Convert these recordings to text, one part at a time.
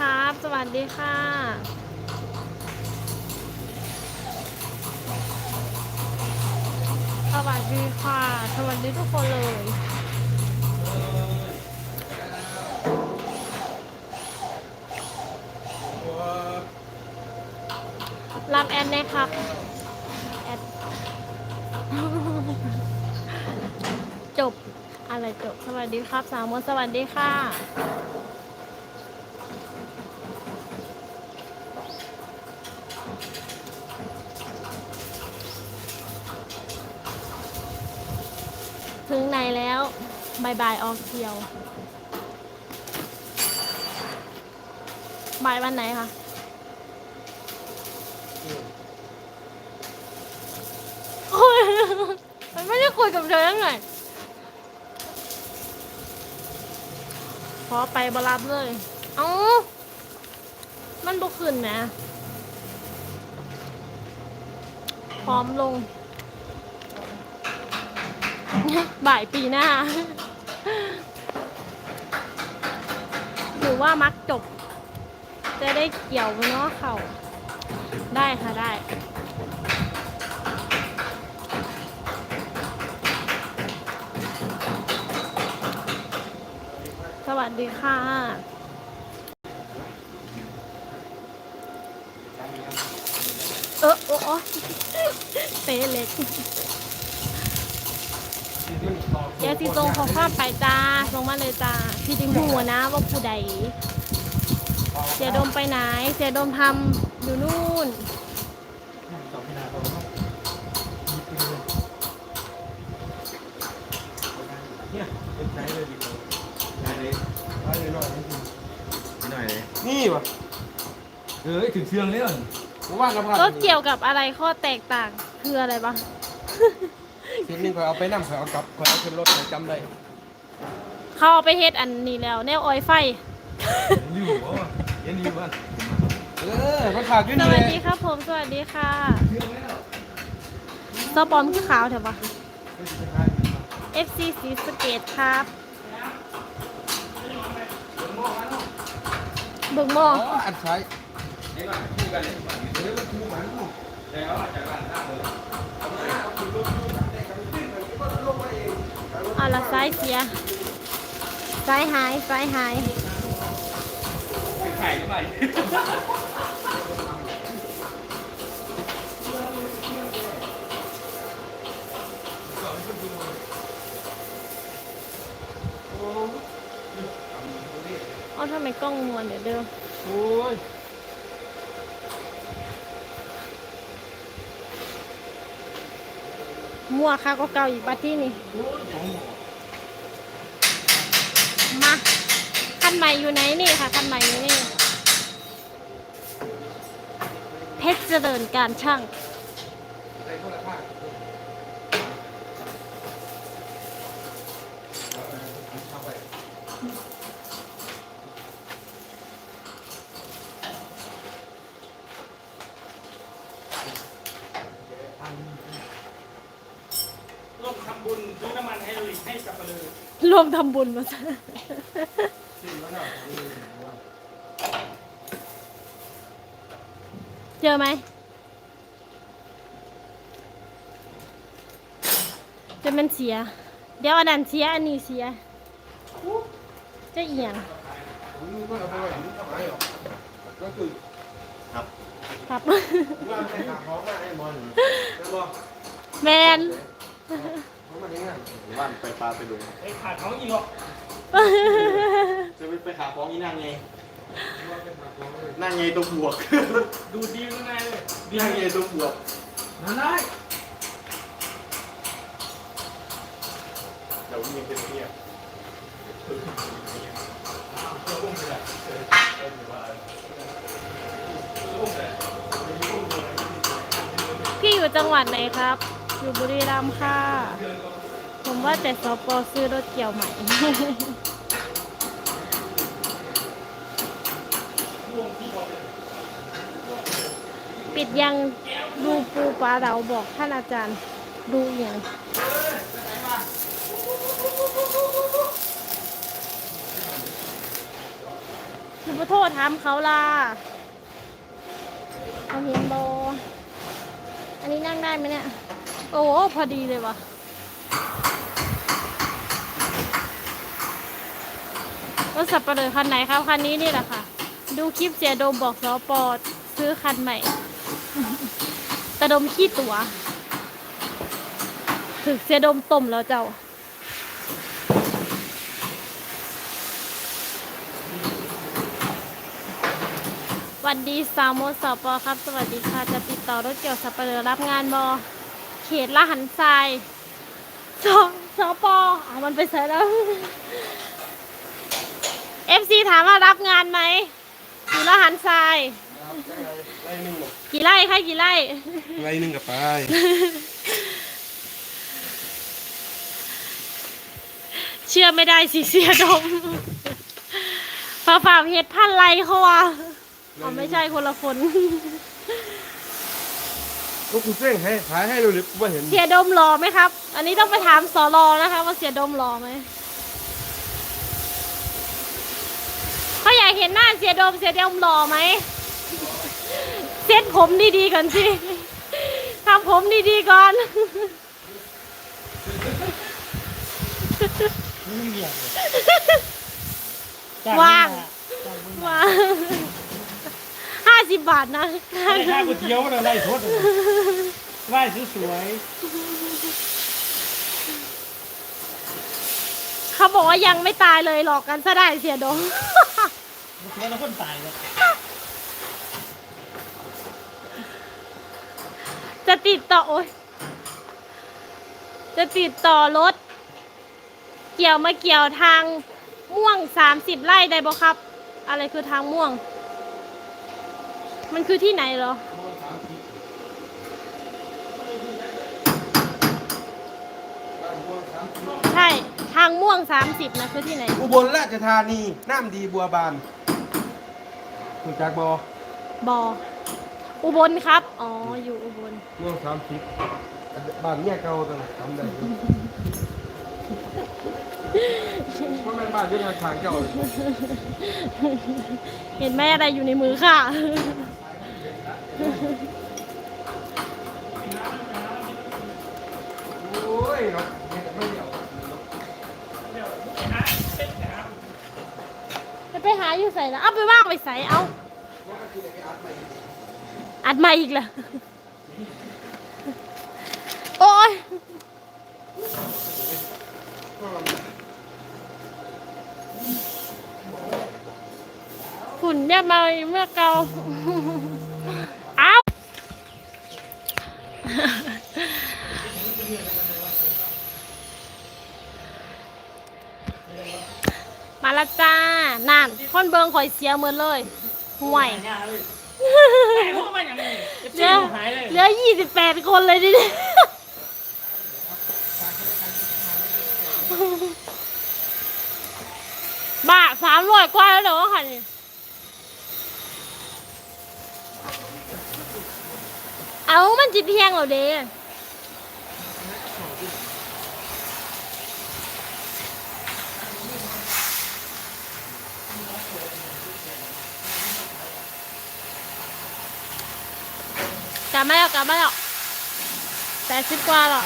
สดีครับ สวัสดีค่ะ สวัสดีค่ะ สวัสดีทุกคนเลยรับแอดนะครับแอดจบ อะไรจบ สวัสดีครับ สามมนสวัสดีค่ะ ถึงไหนแล้วบายบายออกเที่ยวบายวันไหนคะโอ้ยมันไม่ได้คุยกับเธอยังไงพอไปบรับเลย เอ้า มันบุขึ้นนะพร้อมลง บ่ายปีหน้า หรือว่ามักจบ จะได้เกี่ยวเนาะเขาได้ค่ะได้สวัสดีค่ะ เออโอ้เป๊ะเล็ก ดี๋ยวสิตรงขอความไปจ้าลงมาเลยจ้าพี่ดิงหัวนะว่าผู้ใดเสียดมไปไหน เสียดมทำอยู่นู่นสองพินาตัวเนี่ยเป็นใช้เลยดีเลยใช้เลยใช้เลยหน่อยนี่คือหน่อยเลยนี่วะเอ้ยถึงเชื่องเลยเหรอผมว่ากันผ่านรถเกี่ยวกับอะไรข้อแตกต่างคืออะไรบ้าง ทีนึงคอยเอาไปนั่งคอยเอากลับคอยเอาขึ้นรถคอยจำได้เขาเอาไปเฮ็ดอันนี้แล้ว แนวออยไฟริ้ววะยันริ้วบ้านเออมันขาดอยู่สนี่วัสละดีครับผม สวัสดีค่ะเชื่องแล้วซอปอมขาวเถอะปะ FC สีสะเกตครับเบิ่งหมออ๋ออัดใช้ นี่ก่อนคู่กันเลยเดี๋ยวมัน มั่วค่ะก็เก่าอีกบัดที่นี่มาคันใหม่อยู่ไหนนี่ค่ะคันใหม่อยู่นี่เพชรเจริญการช่าง ใส่คนละข้างเอาไป ร่วมทำบุญซื้อน้ำมันไฮโดรลิกให้กับปะเลย รวมทำบุญมาซะเจอไหม จะมันเสีย เดี๋ยวอันนั้นเสียอันนี้เสียจะเอียงนี่ก็เอาไปไว้นี่ทำไมหรอก็คือครับว่าไปหาของมาไอ้บอลแล้วบอกแมน ของมันยังไงบ้านไปปลาไปดูไอ้ขาดเขาอีกหรอกจะไปหาของอีนั่งไงว่าไปหาของเลยนั่งไงตัวบวก ดูดีข้างในเลยดีนั่งไงตัวบวกนั่นได้เดี๋ยวมีเป็นเพียพี่อยู่จังหวัดไหนครับ อยู่บุรีรัมย์ค่ะ ผมว่าแต่สปอซื้อรถเกี่ยวใหม่ ปิดยังดูปูปลาเราบอกท่านอาจารย์ดูอย่างคือพระโทษถามเขาล่ะเขาเห็นโบอันนี้นั่งได้ไหมเนี่ย โอ้พอดีเลยว่ะรถสับปะเลอคันไหนครับคันนี้นี่แหละค่ะ ดูคลิปเสียดมบอกสอปอซื้อคันใหม่แต่ดมขี้ตัวถึกเสียดมต้มแล้วเจ้าสวัสดีสาวโมสปอครับ สวัสดีค่ะ จะติดต่อรถเกี่ยวสับปะเลอรับงานบอ ขตละหันทรายสสปอเอามันไปใส่แล้วเอฟซีถามว่ารับงานไหมอยู่ละหันทรายไล่หนึ่งหรอกี่ไร่คะกี่ไร่ไล่หนึ่งกับไปเชื่อไม่ได้สิเสียดมฝาฝาเฮ็ดพันไรเขาวะอ๋อไม่ใช่คนละคน ก็คุณเส้งให้ขายให้เราหรือว่าเห็นเสียดมรอไหมครับ อันนี้ต้องไปถามสอรอนะคะ ว่าเสียดมรอไหมเขาอยากเห็นหน้าเสียดมเสียดมรอไหมเซ็ตผมดีๆก่อนสิทำผมดีๆก่อนว่างว่างห้า สิบบาทนะไล่ข้าวก๋วยเตี๋ยวนะไล่ทดไล่สวยเขาบอกว่ายังไม่ตายเลยหลอกกันซะได้เสียดมๆสวยแล้วคนตายเลยจะติดต่อโอ๊ยจะติดต่อรถ เกี่ยวมาเกี่ยวทางม่วงสามสิบไร่ได้บ่ครับ อะไรคือทางม่วง มันคือที่ไหนเหรอ ใช่ ทางม่วงสามสิบนะคือที่ไหน อุบลราชธานี น้ำดีบัวบานคุณจากบอบออุบลครับ อ๋อ อยู่อุบลเมืองสามสิบบ้านเนี่ยเก่าตั้งทำได้อยู่เพราะแม่นบ้านอยุ่งทางเก่าเลยเห็นไหมอะไรอยู่ในมือค่ะ โอ้ยเนาะเนี่ยไม่เดียวจะไปหาอยู่ใส่แล้วเอาไปว่างไปใส่เอาอัดมาอีกแล้วโอ้ยฝุ่นเนี่ยมาเมื่อเกาเอา ละจ้านั่นคนเบิงข่อยเสียเหมือนเลยห่วยหายเลยหายพวกมันอย่างนี้เจ็บเหลือหายเลยเหลือยี่สิบแปดคนเลยดิบ้าสามร้อยกว่าแล้วเดี๋ยวค่ะนี่เอามันจิเพียงเหรอเด้ ลับมาแล้วกลับมาแล้วแปดสิบกว่าแล้ว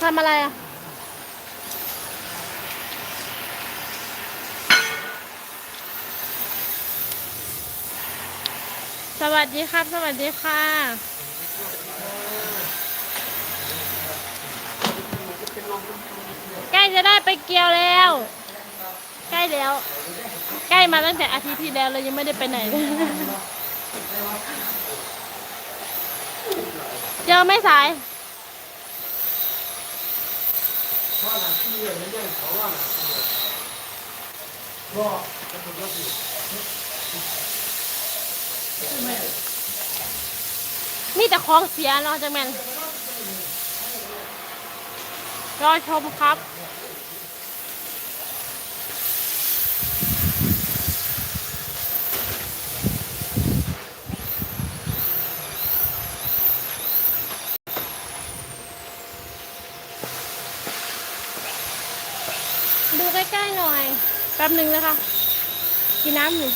ทำอะไรอะสวัสดีครับ สวัสดีค่ะ ใกล้จะได้ไปเกี่ยวแล้ว ใกล้แล้ว ใกล้มาตั้งแต่อาทิตย์ที่แล้วเลยยังไม่ได้ไปไหนเลย เจอไหม่สายมีแต่ของเสียเนาะจังแมนรอชมครับ ดูใกล้ๆหน่อย แป๊บหนึ่งนะคะ กินน้ำอยู่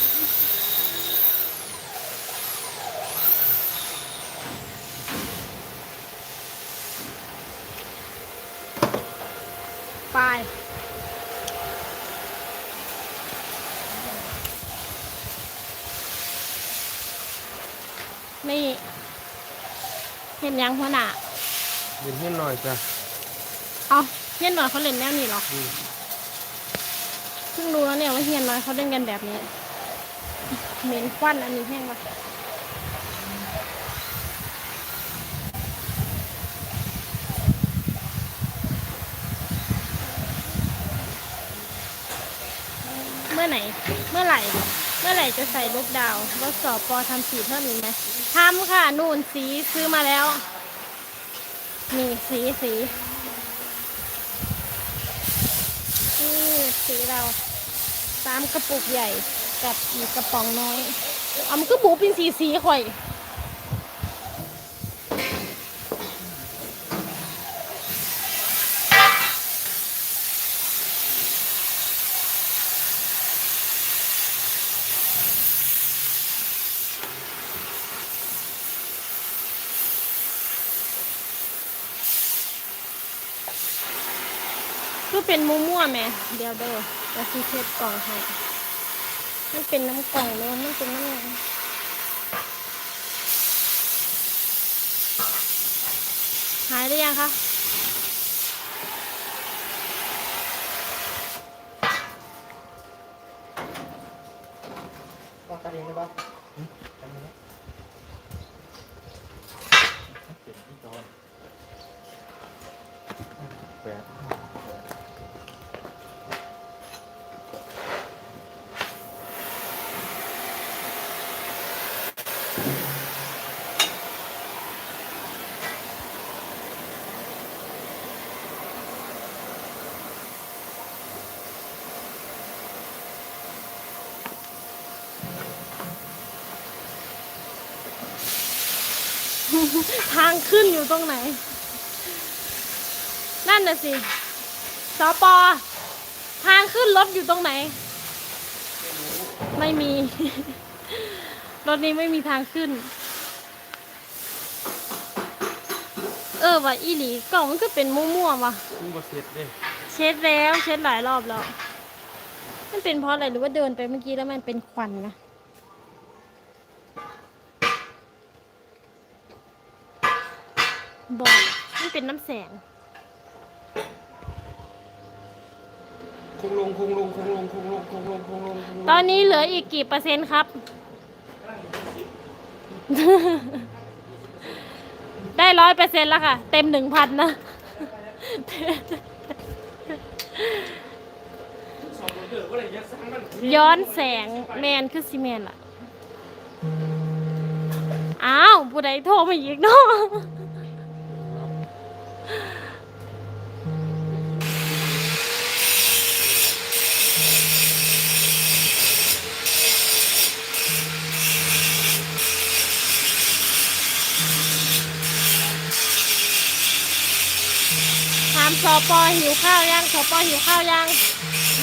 ไปนี่เห็นยังหัวหน้าเดี๋ยวเฮียนหน่อยจ้ะเอาเฮียนน้อยเขาเล่นแนวนี้เหรออืม เพิ่งรู้แล้วเนี่ยว่าเฮียนน้อยเขาเล่นกันแบบนี้ เหม็นควันอันนี้แห้งปะเมื่อไหน เมื่อไหร่ เมื่อไหร่จะใส่ลูกดาวรถสอบปอทำสีเพิ่มอีกไหมทำค่ะ นู่นสีซื้อมาแล้ว นี่สีสีนี่ สีเราสามกระปุกใหญ่กับอีกกระป๋องน้อยเอามันก็บูเป็นสีสีข่อย เป็นมั่วๆแหม่เดี๋ยวเด้อเดี๋ยวซีเทสกล่องให้มันเป็นน้ำกล่องเลยมันเป็นน้ำหายหรือยังคะ ว่ากันเองได้ปะแปด ทางขึ้นอยู่ตรงไหน นั่นน่ะสิสปอทางขึ้นรถอยู่ตรงไหน ไม่มี รถนี้ไม่มีทางขึ้น เออว่ะอีหลีกล่องมันก็เป็นมั่วๆว่ะมึงบ่เสร็จเด้เช็ดแล้วเช็ดหลายรอบแล้ว มันเป็นเพราะอะไรหรือว่าเดินไปเมื่อกี้แล้วมันเป็นควันนะบอกมัน เป็นน้ำแสง คงลงคงลงคงลงคงลงคงลงคงลงคงลงตอนนี้เหลืออีกกี่เปอร์เซ็นต์ครับ ได้ร้อยเปอร์เซ็นต์แล้วค่ะ เต็มหนึ่งพันนะ สองเดือก็เลยยัดสร้างมันย้อนแสงแมนคือซีเมนล่ะ อ้าวผู้ใดโทรมาอีกเนาะ ถามสปอหิวข้าวยังสปอหิวข้าวยัง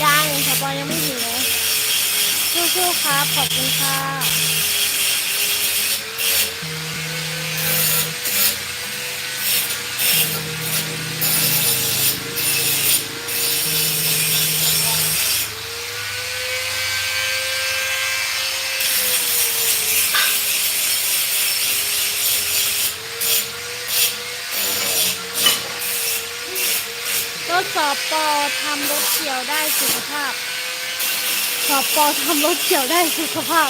ยังสปอยังไม่หิวสู้ๆครับขอบคุณค่ะ รถส อบปอทำรถเกี่ยวได้สุขภาพสอบปอทำรถเกี่ยวได้สุขภาพ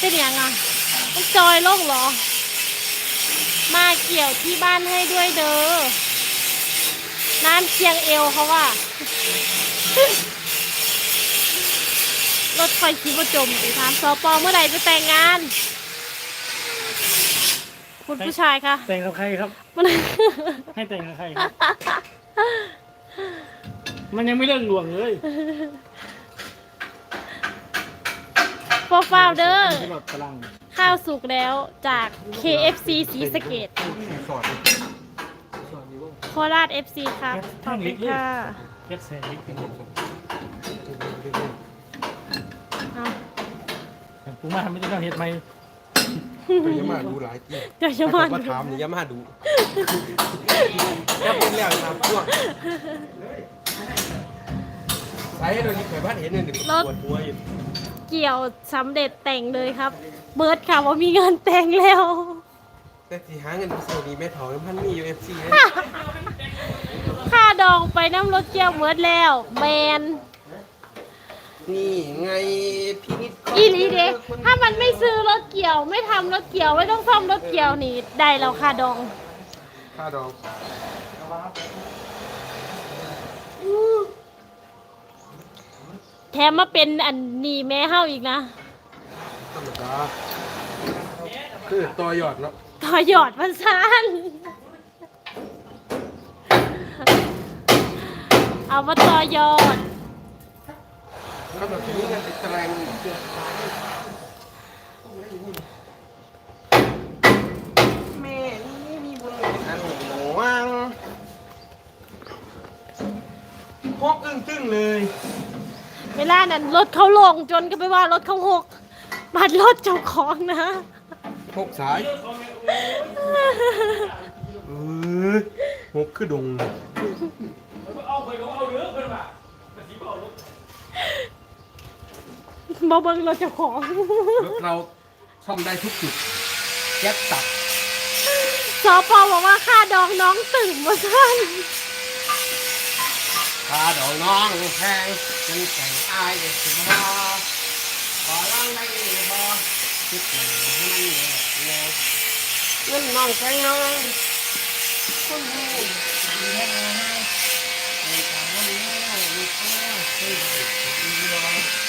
เป็นยังไงมันจอยโลกเหรอ มาเกี่ยวที่บ้านให้ด้วยเด้อ น้ำเคียงเอวเขาว่า รถไฟคิดว่าจมอีกถามสอปอเมื่อไหร่จะแต่งงาน คุณผู้ชายคะแต่งกับใครครับเมื่อไหร่ให้แต่งกับใครครับ มันยังไม่เลิกหลวงเลยโปรไฟล์เด้อตลอดพลังข้าวสุกแล้วจาก KFC สีสะเกต สอดดิสอดดิว่าโคราช FC ครับ ขอบคุณค่ะเย็ดเซนลิกเป็นหมดเอาผมมาทำไม่ได้ต้องเฮ็ดไหม ไปยามาดูหลายที่เดี๋ยวจะมามาถามนี่ยามาดูแล้วเป็นแล้วถามพวกใส่เรานี่เคยบ้านเห็นเนี่ยปวดหัวอยู่เกี่ยวสำเร็จแต่งเลยครับ เบิร์ดค่ะว่ามีเงินแต่งแล้ว แต่ที่หาเงินไปซื้อนี่แม่ถอนพันมีอยู่เอฟซีเลย ค่าดองไปน้ำรถเกี่ยวเบิร์ดแล้วแมน นี่ไงพี่นิดอีหลีเดถ้ามันไม่ซื้อรถเกี่ยว ไม่ทำรถเกี่ยว ไม่ต้องซ่อมรถเกี่ยวนี่ได้แล้วค่าดอง ค่าดองแถมมาเป็นอันนี้แม่เฮาอีกนะธรรมดาคือตัวยอดเนาะต่อยอดพันซานเอามาต่อยอด ก็แบบนี้กันติดแรงแม่นี่มีบุญอันหลวงพกอึ้งตึ้งเลยเวลานั้นรถเขาลงจนก็ไปว่ารถเขาหกบัดรถเจ้าของนะ พกสายเออหกคือดง เอาไปก็เอาเยอะเพิ่นว่ามันสิบ่เอารถ มาเบิ่งรถเจ้าของ รถเราซ่อมได้ทุกจุดแก๊สตับสอปอบอกว่าค่าดองน้องตื่นมาสั้นพาดอกน้องแพงจนแต่งอายเด็กสิบอขอร้องได้บ่คิดหนึ่งให้มันแน่แน่เงินน้องแพงน้องคนหูดีแน่ให้ในทางวันนี้มีข้าเป็นดีรอ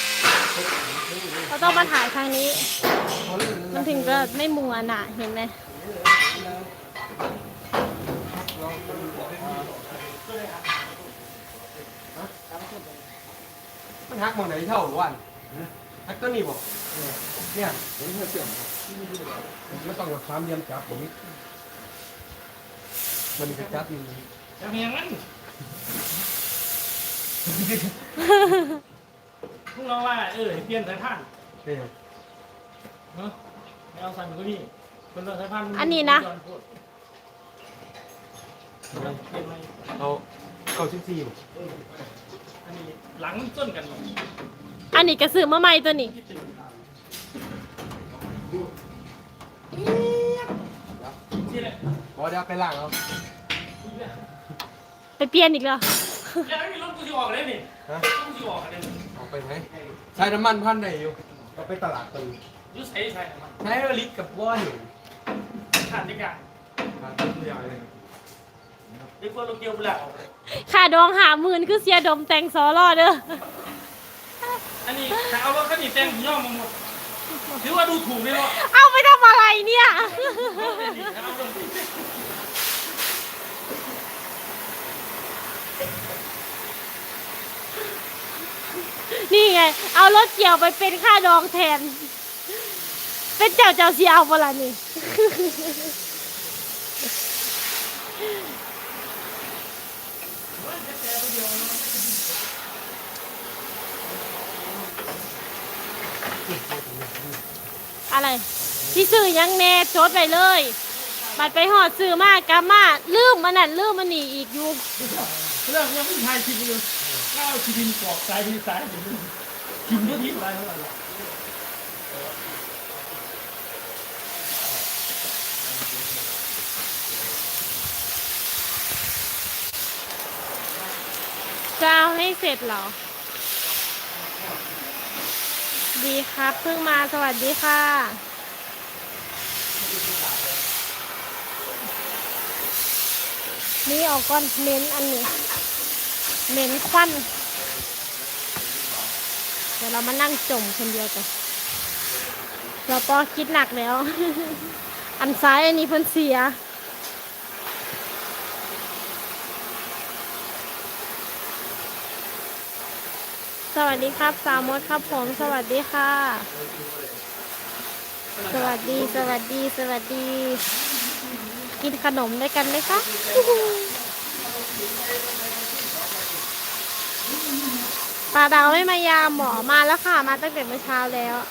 เราต้องมาถ่ายทางนี้ มันถึงจะไม่มัวน่ะ เห็นไหมมันหักมองไหนเท่าหรือวันหักต้นนี้บอกเนี่ยผมเสื่อมไม่ต้องกับความเยี่ยมจับผมมันจะจับอยู่จะมีอย่างนั้น พวกเราว่าเออเปลี่ยนสายพานเนี่ยเนาะไม่เอาสายมันก็นี่เป็นสายพานอันนี้นะ เปลี่ยนไหมเอาเก้าสิบสี่บอกอันนี้หลังต้นกันหมดอันนี้กระสือมาใหม่ตัวนี้ ที่แหละพอเดี๋ยวไปล่างเอาไปเปลี่ยนอีกแล้วแล้วมีรถกูจะออกเลยนี่ ฮะรถกูจะออกเลยออกไปไหนใช้น้ำมันพันไหนอยู่ก็ไปตลาดตึงยุใช้ใช้มันใช้ลิตรกับว่านอยู่ขาดในการขาดตัวอย่างเลยเรียกว่าโลเกียวเปล่าค่าดองหาหมื่นคือเสียดมแต่งซอรอเด้ออันนี้ถ้าเอารถคันนี้แต่งย่อมมาหมดถือว่าดูถูกเลยเนาะเอาไปทำอะไรเนี่ย เอารถดิ นี่ไง เอารถเกี่ยวไปเป็นค่าดองแทน เป็นเจ้าเจ้าเสียเอาเวลานี่อะไรที่ซื้อยังแน่จดไปเลย บัดไปหอดซื้อมากกามาลืมมันนั่นลืมมันนี่อีกอยู่ เรื่องยังไม่ทายคิดเลย ก้าวคิดินกรอกสายที่สายคิมทุกทีอะไรเท่าไหร่จะเอาให้เสร็จเหรอ ดีครับเพิ่งมาสวัสดีค่ะ นี่เอาก้อนเม้นอันนี้ เหม้นควัน เดี๋ยวเรามานั่งจมคนเดียวกันเราปอคิดหนักแล้ว อันซ้ายอันนี้เพิ่นเสีย สวัสดีครับ สามมดครับผม สวัสดีค่ะ สวัสดี สวัสดี สวัสดี กินขนมด้วยกันไหมคะ ปลาดาวไม่มายามหมอมาแล้วค่ะ มาตั้งแต่เมื่อเช้าแล้ว อะ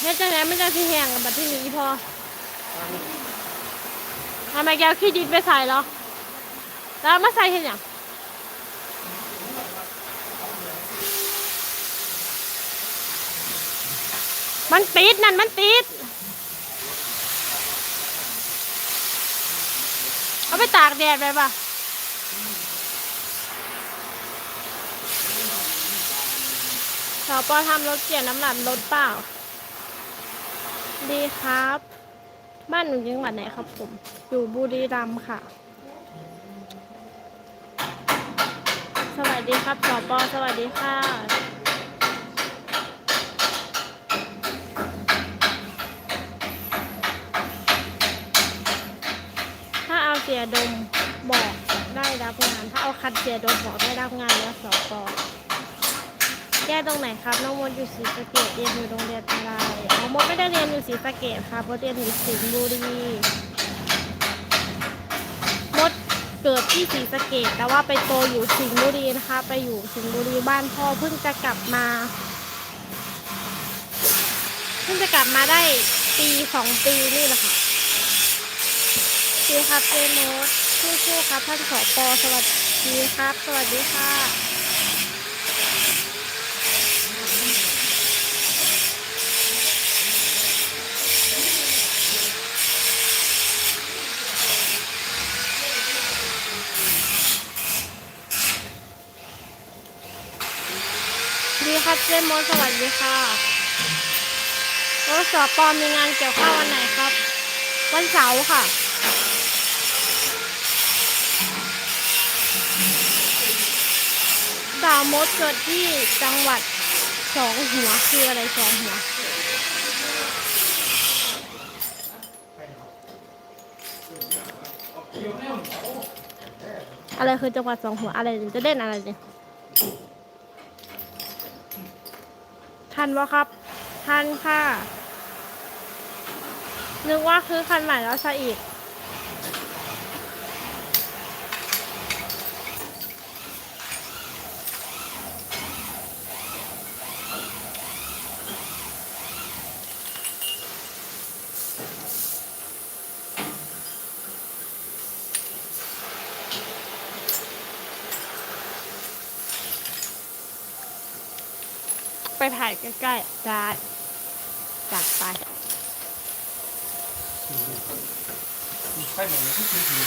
เฮ็จังไหนไม่ได้ที่แห้งกับบัดที่นี้พอทำไมแกเอขี้ดินไปใส่หรอ แล้วเอามาใส่เห็นยังมันติดนั่นมันติด เอาไปตากแดดไปปะสปอทำรถเกี่ยวน้ำหนักรถเปล่า ดีครับ บ้านหนูจังหวัดไหนครับผม อยู่บุรีรัมย์ค่ะ สวัสดีครับสปอสวัสดีค่ะถ้าเอาเสียดมบอกได้รับงาน ถ้าเอาคัดเสียดมบอกได้รับงานแล้วสปอแก้ตรงไหนครับน้องมดอยู่ศรีสะเกดเรียนอยู่โรงเรียนอะไรน้องมดไม่ได้เรียนอยู่ศรีสะเกดครับเพราะเรียนอยู่สิงห์บุรี เกิดที่ศรีสะเกดแต่ว่าไปโตอยู่สิงห์บุรีนะคะ ไปอยู่สิงห์บุรีบ้านพ่อเพิ่งจะกลับมา เพิ่งจะกลับมาได้ปีสองปีนี่แหละค่ะดีครับเจโมดสู้ๆครับท่านสปอสวัสดีครับ สวัสดีค่ะ ดีครับเจมส์สวัสดีค่ะรถสอบปอมมีงานเกี่ยวข้าววันไหนครับ วันเสาร์ค่ะสาวมดเกิดที่จังหวัดสองหัวคืออะไรสองหัวอะไรคือจังหวัดสองหัวอะไรจะเล่นอะไรเนี่ย ทันวะครับ ทันค่ะ นึกว่าคือคันใหม่แล้วซะอีก ไปถ่ายใกล้ๆได้จัดไปไปไหม่นะที่คือถือ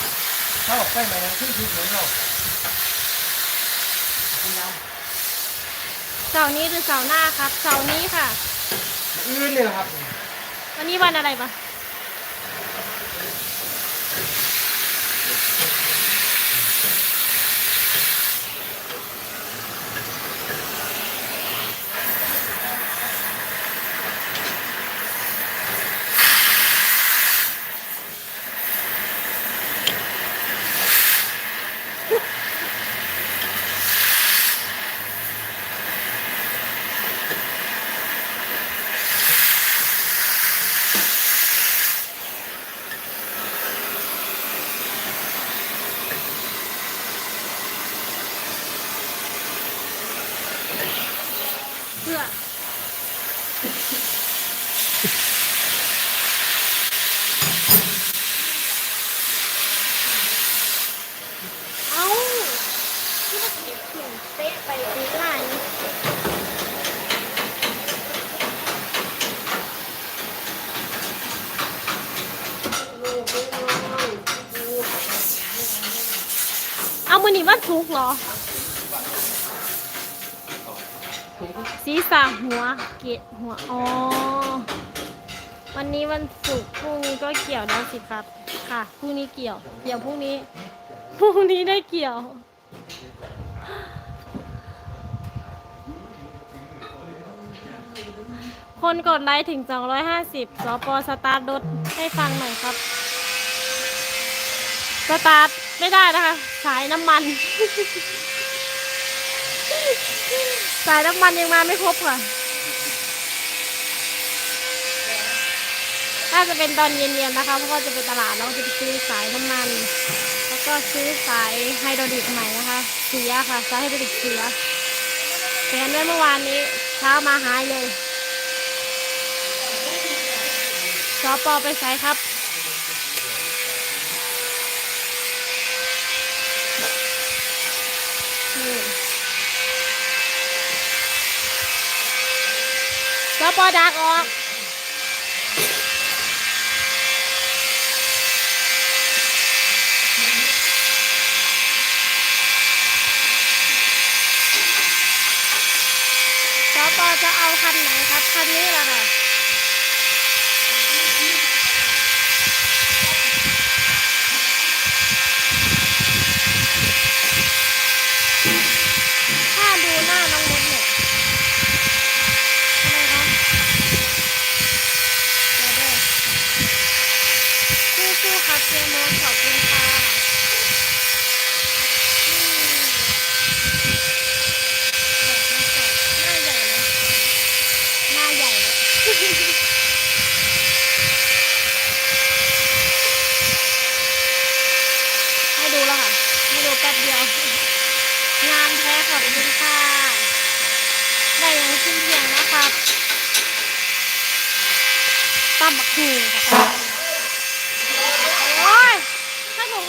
ถ้าออกไปไหม่นะที่คือเหมือนเราคุณยเสาร์นี้หรือเสาร์หน้าครับ เสาร์นี้ค่ะ อื่นเลยครับ วันนี้วันอะไรปะเพื่อ เอ้าที่มันเก็บเขียนเป๊ะไปตีหน้านี่เอามือหนีวันทุก ร์เหรอศีรษะหัว เกตหัว อ๋อ วันนี้วันศุกร์พรุ่งนี้ก็เกี่ยวแล้วสิครับ ค่ะ พรุ่งนี้เกี่ยว เดี๋ยวพรุ่งนี้ พรุ่งนี้ได้เกี่ยว คนกดไลค์ถึง 250สปสตาร์ทรถให้ฟังหน่อยครับ สตาร์ท ไม่ได้นะคะ สายน้ำมัน สายน้ำมันยังมาไม่ครบค่ะน่าจะเป็นตอนเย็นๆนะคะเพราะว่จะไปตลาดเราจะไปซื้อสายน้ำมัน แล้วก็ซื้อสายไฮโดรดิกใหม่นะคะ เสียค่ะ สายไฮโดรดิกเสียแขนไว้เมื่อวานนี้เช้ามาหายเลยสอปอไปใช้ครับ ปอดากออก สปอจะเอาคันไหนครับ คันนี้แหละค่ะ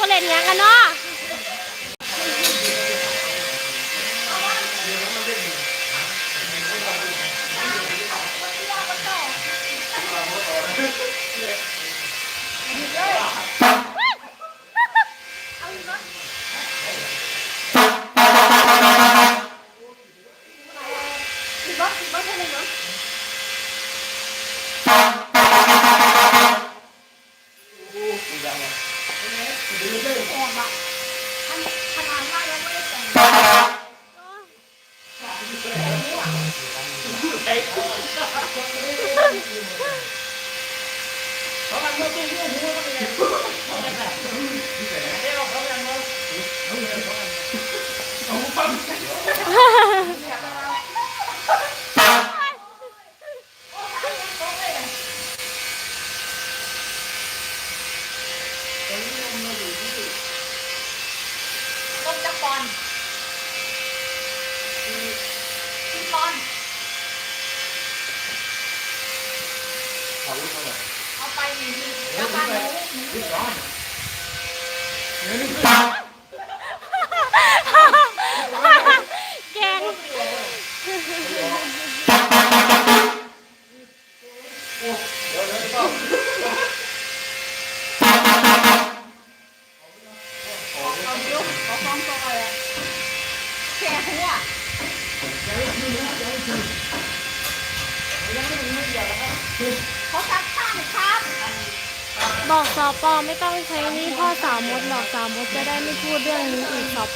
เล่นอย่างกันเนาะ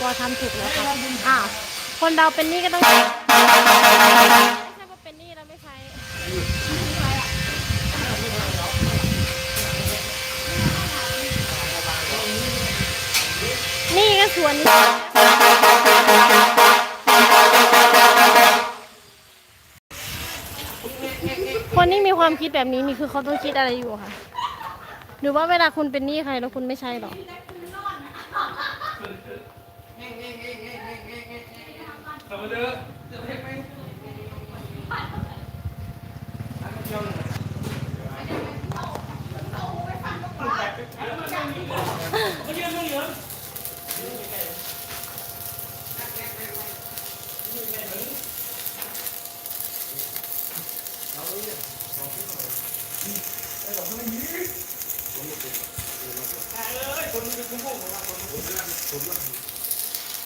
กลัวทำผิดนะคะอ้าวคนเราเป็นนี่ก็ต้องไม่ใช่ว่าเป็นนี่เราไม่ใช้นี่ก็สวนคนที่มีความคิดแบบนี้นี่คือเขาต้องคิดอะไรอยู่ค่ะ หรือว่าเวลาคุณเป็นนี่ใครแล้วคุณไม่ใช่หรอ มือเด้อเดี๋ยวเพชรไปคนมันเป็นกุ้งกุ้งของเราคนมันเป็นกุ้งกุ้ง